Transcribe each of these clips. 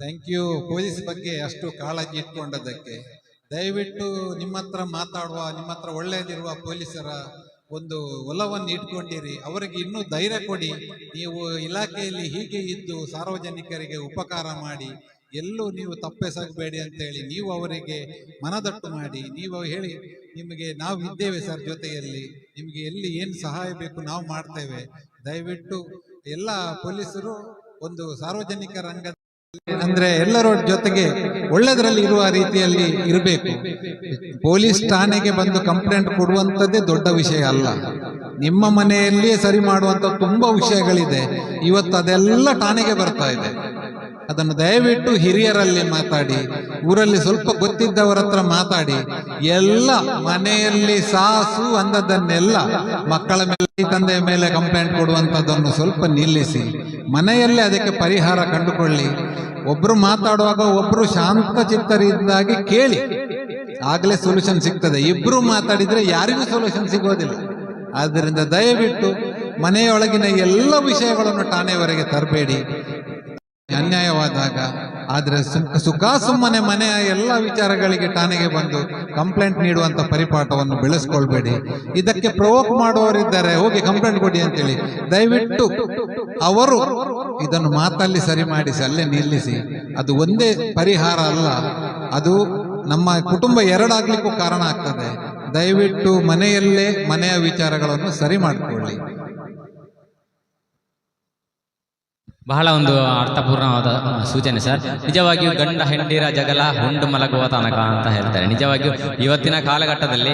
Thank you police ಬಗ್ಗೆ ಅಷ್ಟು ಕಾಳಜಿ ಇಟ್ಕೊಂಡದಕ್ಕೆ ದಯವಿಟ್ಟು ನಿಮ್ಮ ಹತ್ರ ಮಾತಾಡುವ ನಿಮ್ಮ ಹತ್ರ ಒಳ್ಳೆಯದಿರುವ ಪೊಲೀಸರ ಒಂದು ಒಲವನ್ನು ಇಟ್ಕೊಂಡಿರಿ. ಅವರಿಗೆ ಇನ್ನೂ ಧೈರ್ಯ ಕೊಡಿ. ನೀವು ಇಲಾಖೆಯಲ್ಲಿ ಹೀಗೆ ಇದ್ದು ಸಾರ್ವಜನಿಕರಿಗೆ ಉಪಕಾರ ಮಾಡಿ, ಎಲ್ಲೂ ನೀವು ತಪ್ಪೆಸಗಬೇಡಿ ಅಂತೇಳಿ ನೀವು ಅವರಿಗೆ ಮನದಟ್ಟು ಮಾಡಿ. ನೀವು ಹೇಳಿ, ನಿಮಗೆ ನಾವು ಇದ್ದೇವೆ ಸರ್ ಜೊತೆಯಲ್ಲಿ. ನಿಮಗೆ ಎಲ್ಲಿ ಏನು ಸಹಾಯ ಬೇಕು ನಾವು ಮಾಡ್ತೇವೆ. ದಯವಿಟ್ಟು ಎಲ್ಲ ಪೊಲೀಸರು ಒಂದು ಸಾರ್ವಜನಿಕ ರಂಗ ಅಂದ್ರೆ ಎಲ್ಲರ ಜೊತೆಗೆ ಒಳ್ಳೆದರಲ್ಲಿ ಇರುವ ರೀತಿಯಲ್ಲಿ ಇರಬೇಕು. ಪೊಲೀಸ್ ಠಾಣೆಗೆ ಬಂದು ಕಂಪ್ಲೇಂಟ್ ಕೊಡುವಂಥದ್ದೇ ದೊಡ್ಡ ವಿಷಯ ಅಲ್ಲ. ನಿಮ್ಮ ಮನೆಯಲ್ಲಿಯೇ ಸರಿ ಮಾಡುವಂತ ತುಂಬಾ ವಿಷಯಗಳಿದೆ. ಇವತ್ತು ಅದೆಲ್ಲ ಠಾಣೆಗೆ ಬರ್ತಾ ಇದೆ. ಅದನ್ನು ದಯವಿಟ್ಟು ಹಿರಿಯರಲ್ಲಿ ಮಾತಾಡಿ, ಊರಲ್ಲಿ ಸ್ವಲ್ಪ ಗೊತ್ತಿದ್ದವರ ಹತ್ರ ಮಾತಾಡಿ. ಎಲ್ಲ ಮನೆಯಲ್ಲಿ ಸಾಸು ಅಂದದನ್ನೆಲ್ಲ ಮಕ್ಕಳ ಮೇಲೆ ತಂದೆಯ ಮೇಲೆ ಕಂಪ್ಲೇಂಟ್ ಕೊಡುವಂಥದ್ದನ್ನು ಸ್ವಲ್ಪ ನಿಲ್ಲಿಸಿ. ಮನೆಯಲ್ಲೇ ಅದಕ್ಕೆ ಪರಿಹಾರ ಕಂಡುಕೊಳ್ಳಿ. ಒಬ್ರು ಮಾತಾಡುವಾಗ ಒಬ್ರು ಶಾಂತ ಚಿತ್ತರಿದ್ದಾಗಿ ಕೇಳಿ. ಆಗಲೇ ಸೊಲ್ಯೂಷನ್ ಸಿಗ್ತದೆ. ಇಬ್ರು ಮಾತಾಡಿದ್ರೆ ಯಾರಿಗೂ ಸೊಲ್ಯೂಷನ್ ಸಿಗೋದಿಲ್ಲ. ಆದ್ದರಿಂದ ದಯವಿಟ್ಟು ಮನೆಯೊಳಗಿನ ಎಲ್ಲ ವಿಷಯಗಳನ್ನು ಠಾಣೆವರೆಗೆ ತರಬೇಡಿ. ಅನ್ಯಾಯವಾದಾಗ, ಆದರೆ ಸುಖ ಸುಮ್ಮನೆ ಮನೆಯ ಎಲ್ಲ ವಿಚಾರಗಳಿಗೆ ಠಾಣೆಗೆ ಬಂದು ಕಂಪ್ಲೇಂಟ್ ನೀಡುವಂತ ಪರಿಪಾಠವನ್ನು ಬೆಳೆಸ್ಕೊಳ್ಬೇಡಿ. ಇದಕ್ಕೆ ಪ್ರವೋಕ್ ಮಾಡುವವರಿದ್ದಾರೆ, ಹೋಗಿ ಕಂಪ್ಲೇಂಟ್ ಕೊಡಿ ಅಂತೇಳಿ. ದಯವಿಟ್ಟು ಅವರು ಇದನ್ನು ಮಾತಲ್ಲಿ ಸರಿ ಮಾಡಿಸಿ, ಅಲ್ಲೇ ನಿಲ್ಲಿಸಿ. ಅದು ಒಂದೇ ಪರಿಹಾರ ಅಲ್ಲ, ಅದು ನಮ್ಮ ಕುಟುಂಬ ಎರಡಾಗ್ಲಿಕ್ಕೂ ಕಾರಣ ಆಗ್ತದೆ. ದಯವಿಟ್ಟು ಮನೆಯಲ್ಲೇ ಮನೆಯ ವಿಚಾರಗಳನ್ನು ಸರಿ ಮಾಡಿಕೊಳ್ಳಿ. ಬಹಳ ಒಂದು ಅರ್ಥಪೂರ್ಣವಾದ ಸೂಚನೆ ಸರ್. ನಿಜವಾಗಿಯೂ ಗಂಡ ಹೆಂಡಿರ ಜಗಲ ಹುಂಡು ಮಲಗುವ ತನಕ ಅಂತ ಹೇಳ್ತಾರೆ. ನಿಜವಾಗಿಯೂ ಇವತ್ತಿನ ಕಾಲಘಟ್ಟದಲ್ಲಿ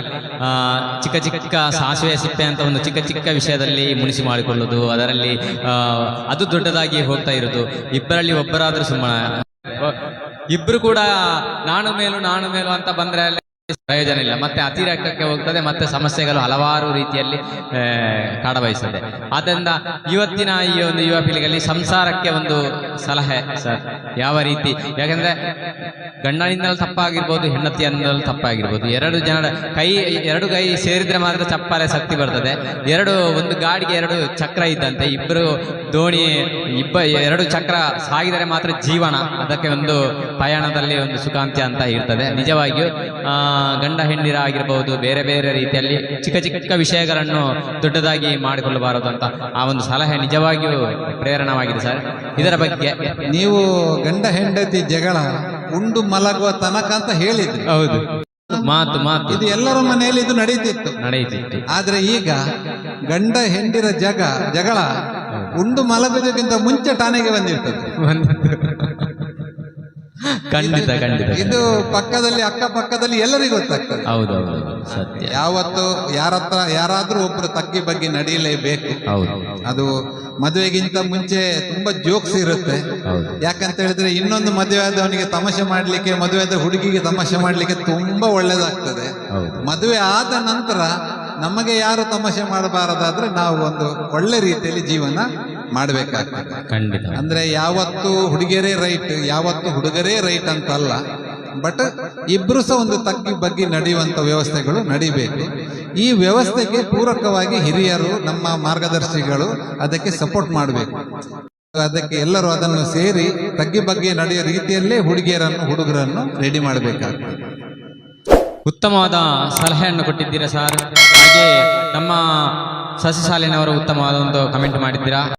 ಚಿಕ್ಕ ಚಿಕ್ಕ ಸಾಸಿವೆ ಸಿಪ್ಪೆ ಅಂತ ಒಂದು ಚಿಕ್ಕ ಚಿಕ್ಕ ವಿಷಯದಲ್ಲಿ ಮುನಿಸಿ ಮಾಡಿಕೊಳ್ಳುವುದು, ಅದರಲ್ಲಿ ಅದು ದೊಡ್ಡದಾಗಿ ಹೋಗ್ತಾ ಇರೋದು ಇಬ್ಬರಲ್ಲಿ ಒಬ್ಬರಾದರೂ ಸುಮ್ಮನೆ. ಇಬ್ರು ಕೂಡ ನಾನು ಮೇಲು ನಾನು ಮೇಲು ಅಂತ ಬಂದ್ರೆ ಪ್ರಯೋಜನ ಇಲ್ಲ. ಮತ್ತೆ ಅತಿರೇಕಕ್ಕೆ ಹೋಗ್ತದೆ ಮತ್ತೆ ಸಮಸ್ಯೆಗಳು ಹಲವಾರು ರೀತಿಯಲ್ಲಿ ಆ, ಕಾಡಬಯಸ್ತದೆ ಆದ್ದರಿಂದ ಇವತ್ತಿನ ಈ ಒಂದು ಯುವ ಪೀಳಿಗೆಯಲ್ಲಿ ಸಂಸಾರಕ್ಕೆ ಒಂದು ಸಲಹೆ ಸರ್ ಯಾವ ರೀತಿ? ಯಾಕಂದ್ರೆ ಗಂಡನಿಂದಲೂ ತಪ್ಪಾಗಿರ್ಬೋದು ಹೆಂಡತಿಯಿಂದಲೂ ತಪ್ಪಾಗಿರ್ಬೋದು. ಎರಡು ಜನ ಕೈ ಎರಡು ಕೈ ಸೇರಿದ್ರೆ ಮಾತ್ರ ಚಪ್ಪಾಲೆ ಶಕ್ತಿ ಬರ್ತದೆ. ಎರಡು ಒಂದು ಗಾಡಿಗೆ ಎರಡು ಚಕ್ರ ಇದ್ದಂತೆ ಇಬ್ಬರು ದೋಣಿ ಇಬ್ಬ ಎರಡು ಚಕ್ರ ಸಾಗಿದರೆ ಮಾತ್ರ ಜೀವನ. ಅದಕ್ಕೆ ಒಂದು ಪಯಣದಲ್ಲಿ ಒಂದು ಸುಖಾಂತ್ಯ ಅಂತ ಇರ್ತದೆ ನಿಜವಾಗಿಯೂ ಗಂಡ ಹೆಂಡಿರಾಗಿರ್ಬೋದು ಆಗಿರಬಹುದು ಬೇರೆ ಬೇರೆ ರೀತಿಯಲ್ಲಿ ಚಿಕ್ಕ ಚಿಕ್ಕ ವಿಷಯಗಳನ್ನು ದೊಡ್ಡದಾಗಿ ಮಾಡಿಕೊಳ್ಳಬಾರದು ಅಂತ ಆ ಒಂದು ಸಲಹೆ ನಿಜವಾಗಿಯೂ ಪ್ರೇರಣವಾಗಿದೆ ಸರ್. ಇದರ ಬಗ್ಗೆ ನೀವು ಗಂಡ ಹೆಂಡತಿ ಜಗಳ ಉಂಡು ಮಲಗುವ ತನಕ ಅಂತ ಹೇಳಿದ್ರು. ಹೌದು. ಮಾತು ಮಾತು. ಇದು ಎಲ್ಲರ ಮನೆಯಲ್ಲಿ ಇದು ನಡೀತಿತ್ತು ನಡೆಯುತ್ತಿತ್ತು. ಆದ್ರೆ ಈಗ ಗಂಡ ಹೆಂಡಿರ ಜಗ ಜಗಳ ಉಂಡು ಮಲಗುವುದಕ್ಕಿಂತ ಮುಂಚೆ ಠಾಣೆಗೆ ಬಂದಿರ್ತದೆ. ಖಂಡಿತ ಖಂಡಿತ ಇದು ಪಕ್ಕದಲ್ಲಿ ಅಕ್ಕಪಕ್ಕದಲ್ಲಿ ಎಲ್ಲರಿಗೂ ಗೊತ್ತಾಗ್ತದೆ. ಹೌದು ಹೌದು ಹೌದು. ಸತ್ಯ. ಯಾವತ್ತು ಯಾರತ್ರ ಯಾರಾದ್ರೂ ಒಬ್ರು ತಗ್ಗಿ ಬಗ್ಗೆ ನಡೀಲೇಬೇಕು. ಹೌದು. ಅದು ಮದುವೆಗಿಂತ ಮುಂಚೆ ತುಂಬಾ ಜೋಕ್ಸ್ ಇರುತ್ತೆ. ಯಾಕಂತ ಹೇಳಿದ್ರೆ ಇನ್ನೊಂದು ಮದುವೆ ಆದವನಿಗೆ ತಮಾಷೆ ಮಾಡ್ಲಿಕ್ಕೆ ಮದುವೆ ಆದ ಹುಡುಗಿಗೆ ತಮಾಷೆ ಮಾಡ್ಲಿಕ್ಕೆ ತುಂಬಾ ಒಳ್ಳೇದಾಗ್ತದೆ. ಮದುವೆ ಆದ ನಂತರ ನಮಗೆ ಯಾರು ತಮಾಷೆ ಮಾಡಬಾರದಾದ್ರೆ ನಾವು ಒಂದು ಒಳ್ಳೆ ರೀತಿಯಲ್ಲಿ ಜೀವನ ಮಾಡಬೇಕಾಗ್ತದೆ. ಖಂಡಿತ. ಅಂದ್ರೆ ಯಾವತ್ತು ಹುಡುಗಿಯರೇ ರೈಟ್ ಯಾವತ್ತು ಹುಡುಗರೇ ರೈಟ್ ಅಂತಲ್ಲ. ಬಟ್ ಇಬ್ರು ಸಹ ಒಂದು ತಗ್ಗಿ ಬಗ್ಗೆ ನಡೆಯುವಂತ ವ್ಯವಸ್ಥೆಗಳು ನಡಿಬೇಕು. ಈ ವ್ಯವಸ್ಥೆಗೆ ಪೂರಕವಾಗಿ ಹಿರಿಯರು ನಮ್ಮ ಮಾರ್ಗದರ್ಶಿಗಳು ಅದಕ್ಕೆ ಸಪೋರ್ಟ್ ಮಾಡಬೇಕು. ಅದಕ್ಕೆ ಎಲ್ಲರೂ ಅದನ್ನು ಸೇರಿ ತಗ್ಗಿ ಬಗ್ಗೆ ನಡೆಯುವ ರೀತಿಯಲ್ಲೇ ಹುಡುಗಿಯರನ್ನು ಹುಡುಗರನ್ನು ರೆಡಿ ಮಾಡಬೇಕಾಗ್ತದೆ. ಉತ್ತಮವಾದ ಸಲಹೆಯನ್ನು ಕೊಟ್ಟಿದ್ದೀರಾ ಸರ್? ಹಾಗೆ ನಮ್ಮ ಸಸಿ ಸಾಲಿನವರು ಉತ್ತಮವಾದ ಒಂದು ಕಮೆಂಟ್ ಮಾಡಿದ್ದೀರಾ?